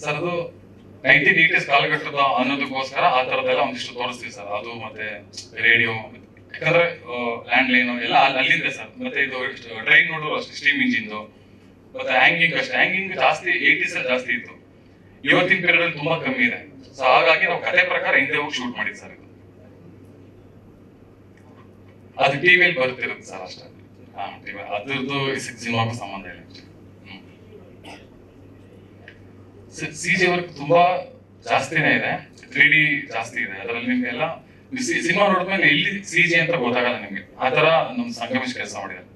Sir, ಅದು nineteen eighties ಕಾಲಘಟ್ಟದ ಅನ್ನೋದಕ್ಕೋಸ್ಕರ ಆ ತರದೆಲ್ಲ ಒಂದಿಷ್ಟು ತೋರಿಸ್ತೀವಿ ಸರ್. ಅದು ಮತ್ತೆ ರೇಡಿಯೋ, ಯಾಕಂದ್ರೆ ಲ್ಯಾಂಡ್ ಲೈನ್ ಎಲ್ಲ ಅಲ್ಲಿ- ಅಲ್ಲಿಂದ ಸರ್. ಮತ್ತೆ ಇದು ಟ್ರೈನ್ ನೋಡೋರು ಅಷ್ಟೇ, ಸ್ಟೀಮ್ ಇಂಜಿನ್ದು. ಮತ್ತೆ ಹ್ಯಾಂಗಿಂಗ್ ಅಷ್ಟೇ. ಹ್ಯಾಂಗಿಂಗ್ ಜಾಸ್ತಿ ಏಟೀಸ್ ಜಾಸ್ತಿ ಇತ್ತು. ಇವತ್ತಿನ ಪೀರಿಯಡ್ ಅಲ್ಲಿ ತುಂಬಾ ಕಮ್ಮಿ ಇದೆ. ಸೊ ಹಾಗಾಗಿ ನಾವು ಕತೆ ಪ್ರಕಾರ ಹಿಂದೆ ಹೋಗಿ ಶೂಟ್ ಮಾಡಿದ್ ಸರ್ ಇದು. ಅದು ಟಿವಿಯಲ್ಲಿ ಬರ್ತಿರುತ್ತೆ ಸರ್ ಅಷ್ಟೇ. ಅದ್ರದ್ದು ಸಿನಿಮಾಗೂ ಸಂಬಂಧ ಇಲ್ಲ. ಸಿ ಜಿ ವರ್ಕ್ ತುಂಬಾ ಜಾಸ್ತಿನೇ ಇದೆ. ತ್ರೀ ಡಿ ಜಾಸ್ತಿ ಇದೆ. ಅದರಲ್ಲಿ ನಿಮ್ಗೆಲ್ಲ ಸಿನಿಮಾ ನೋಡಿದ್ಮೇಲೆ ಎಲ್ಲಿ ಸಿ ಜಿ ಅಂತ ಗೊತ್ತಾಗಲ್ಲ ನಿಮ್ಗೆ. ಆ ತರ ನಮ್ ಸಂಗಮೇಶ್ ಕೆಲಸ ಮಾಡಿದ್ದಾರೆ.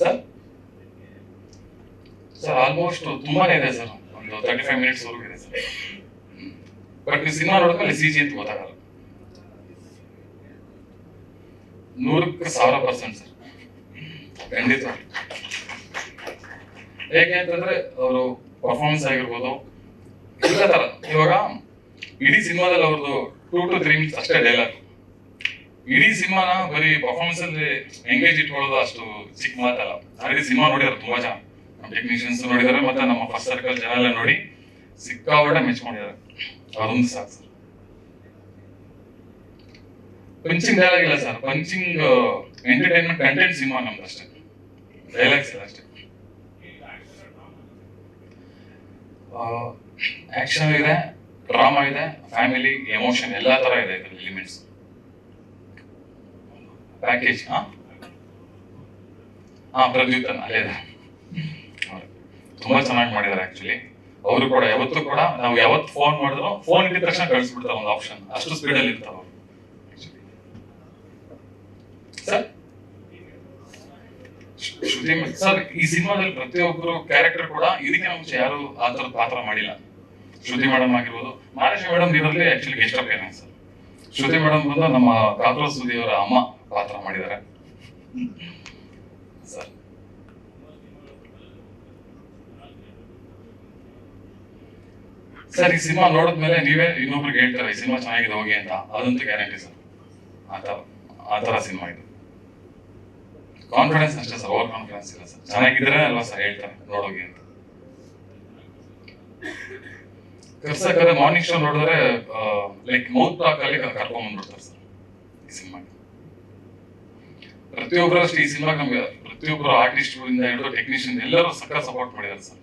ಸರ್? ಸರ್ ಆಲ್ಮೋಸ್ಟ್ ತುಂಬಾನೇ ಇದೆ ಸರ್. ಒಂದು ತರ್ಟಿ ಫೈವ್ ಮಿನಿಟ್ಸ್ ವರೆಗೂ ಇದೆ ಸರ್. ಬಟ್ ನೀವು ಸಿನಿಮಾ ನೋಡಿದ್ಮೇಲೆ ಸಿ ಜಿ ಅಂತ ಗೊತ್ತಾಗಲ್ಲ. ನೂರಕ್ಕೆ ಸಾವಿರ ಪರ್ಸೆಂಟ್ ಸರ್. ಖಂಡಿತ. ಹೇಗೆ ಅಂತಂದ್ರೆ ಅವರು ಪರ್ಫಾರ್ಮೆನ್ಸ್ ಆಗಿರ್ಬೋದು. ಎಲ್ಲ ತರ. ಇವಾಗ ಇಡೀ ಸಿನಿಮಾದಲ್ಲಿ ಅವ್ರದ್ದು ಟೂ ಟು ತ್ರೀ ಮಿನಿಟ್ಸ್ ಅಷ್ಟೇ ಡೈಲಾಗ್ ಇಡೀ ಸಿನಿಮಾನ ಬರೀ ಪರ್ಫಾರ್ಮೆನ್ಸ್ ಅಲ್ಲಿ ಎಂಗೇಜ್ ಇಟ್ಕೊಳ್ಳೋದು ಅಷ್ಟು ಚಿಕ್ಕ ಮಾತಲ್ಲ. ಆಲ್ರೆಡಿ ಸಿನಿಮಾ ನೋಡಿದಾರೆ ತುಂಬಾ ಜನ. ಟೆಕ್ನಿಷಿಯನ್ಸ್ ನೋಡಿದಾರೆ, ಮತ್ತೆ ನಮ್ಮ ಫಸ್ಟ್ ಸರ್ಕಲ್ ಜನ ಎಲ್ಲ ನೋಡಿ ಸಿಕ್ಕಾಪಟ್ಟೆ ಮೆಚ್ಕೊಂಡಿದ್ದಾರೆ ಅದೊಂದು ಸಾಕು ಸರ್. ಪಂಚಿಂಗ್ ಡೈಲಾಗ್ ಇಲ್ಲ sir. Punching entertainment content cinema ನಮ್ದು ಅಷ್ಟೇ. ಡೈಲಾಗ್ಸ್ ಇಲ್ಲ ಅಷ್ಟೇ. ಆಕ್ಷನ್ ಇದೆ ಡ್ರಾಮಾ ಇದೆ ಫ್ಯಾಮಿಲಿ ಎಮೋಷನ್ ಎಲ್ಲಾ ತರ ಇದೆ ಇದ್ರಲ್ಲಿ ಎಲಿಮೆಂಟ್ಸ್ ಪ್ಯಾಕೇಜ್ ಹಾ ಹಾ ಪ್ರದ್ಯುತ್ತನ್ ಅಲ್ಲೇ. ತುಂಬಾ ಚೆನ್ನಾಗಿ ಮಾಡಿದ್ದಾರೆ ಆಕ್ಚುಲಿ ಅವರು ಕೂಡ, ಯಾವತ್ತೂ ಕೂಡ, ನಾವು ಯಾವತ್ತು ಫೋನ್ ಮಾಡಿದ್ರು ಫೋನ್ ಇಟ್ಟಿದ ತಕ್ಷಣ ಕಳಿಸ್ಬಿಡ್ತಾರೆ ಒಂದು ಆಪ್ಷನ್ ಅಷ್ಟು ಸ್ಪೀಡಲ್ಲಿ ಇರ್ತಾರೆ ಅವರು ಸರ್ ಸರ್, ಈ ಸಿನಿಮಾದಲ್ಲಿ ಪ್ರತಿಯೊಬ್ಬರು ಕ್ಯಾರೆಕ್ಟರ್ ಕೂಡ ಇದಕ್ಕೆ ಮುಂಚೆ ಯಾರು ಆ ತರದ ಪಾತ್ರ ಮಾಡಿಲ್ಲ. ಶ್ರುತಿ ಮೇಡಮ್ ಆಗಿರ್ಬೋದು. ಮಹಾರಾಷ್ಟ್ರ ಮೇಡಮ್ ಇದರಲ್ಲಿ actually guest appearance sir Shruti madam ಬಂದು ನಮ್ಮ ಕಾಕ್ರೋಚ್ ಸುದಿಯವರ ಅಮ್ಮ ಪಾತ್ರ ಮಾಡಿದ್ದಾರೆ. ಸರ್. ಸರ್, ಈ ಸಿನಿಮಾ ನೋಡಿದ್ಮೇಲೆ ನೀವೇ ಇನ್ನೊಬ್ರಿಗೆ ಹೇಳ್ತಾರೆ, ಈ ಸಿನಿಮಾ ಚೆನ್ನಾಗಿದೆ ಹೋಗಿ ಅಂತ? ಅದಂತೂ ಗ್ಯಾರಂಟಿ ಸರ್. ಆತರ ಆತರ ಸಿನಿಮಾ ಇದು. ಕಾನ್ಫಿಡೆನ್ಸ್ ಅಷ್ಟೇ ಸರ್ ಓವರ್ ಕಾನ್ಫಿಡೆನ್ಸ್ ಇಲ್ಲ ಸರ್. ಚೆನ್ನಾಗಿದ್ರೆ ಅಲ್ವಾ ಸರ್ ಹೇಳ್ತಾರೆ ನೋಡೋಗಿ ಅಂತ. ಕರ್ಸಕ್ಕೆ ಮಾರ್ನಿಂಗ್ ಶೋ ನೋಡಿದ್ರೆ ಲೈಕ್ ಮೌತ್ ಟಾಕ್ ಅಲ್ಲಿ ಕರ್ಕೊಂಡ್ ಬಂದ್ಬಿಡ್ತಾರೆ ಸರ್ ಈ ಸಿನಿಮಾಗೆ. ಪ್ರತಿಯೊಬ್ಬರು ಅಷ್ಟೇ, ಈ ಸಿನಿಮಾಗೆ ನಮ್ಗೆ ಪ್ರತಿಯೊಬ್ಬರು ಆರ್ಟಿಸ್ಟ್ಗಳಿಂದ ಹಿಡಿದು ಟೆಕ್ನಿಷಿಯನ್ ಎಲ್ಲರೂ ಸಕ್ಕ ಸಪೋರ್ಟ್ ಮಾಡಿದ್ದಾರೆ ಸರ್.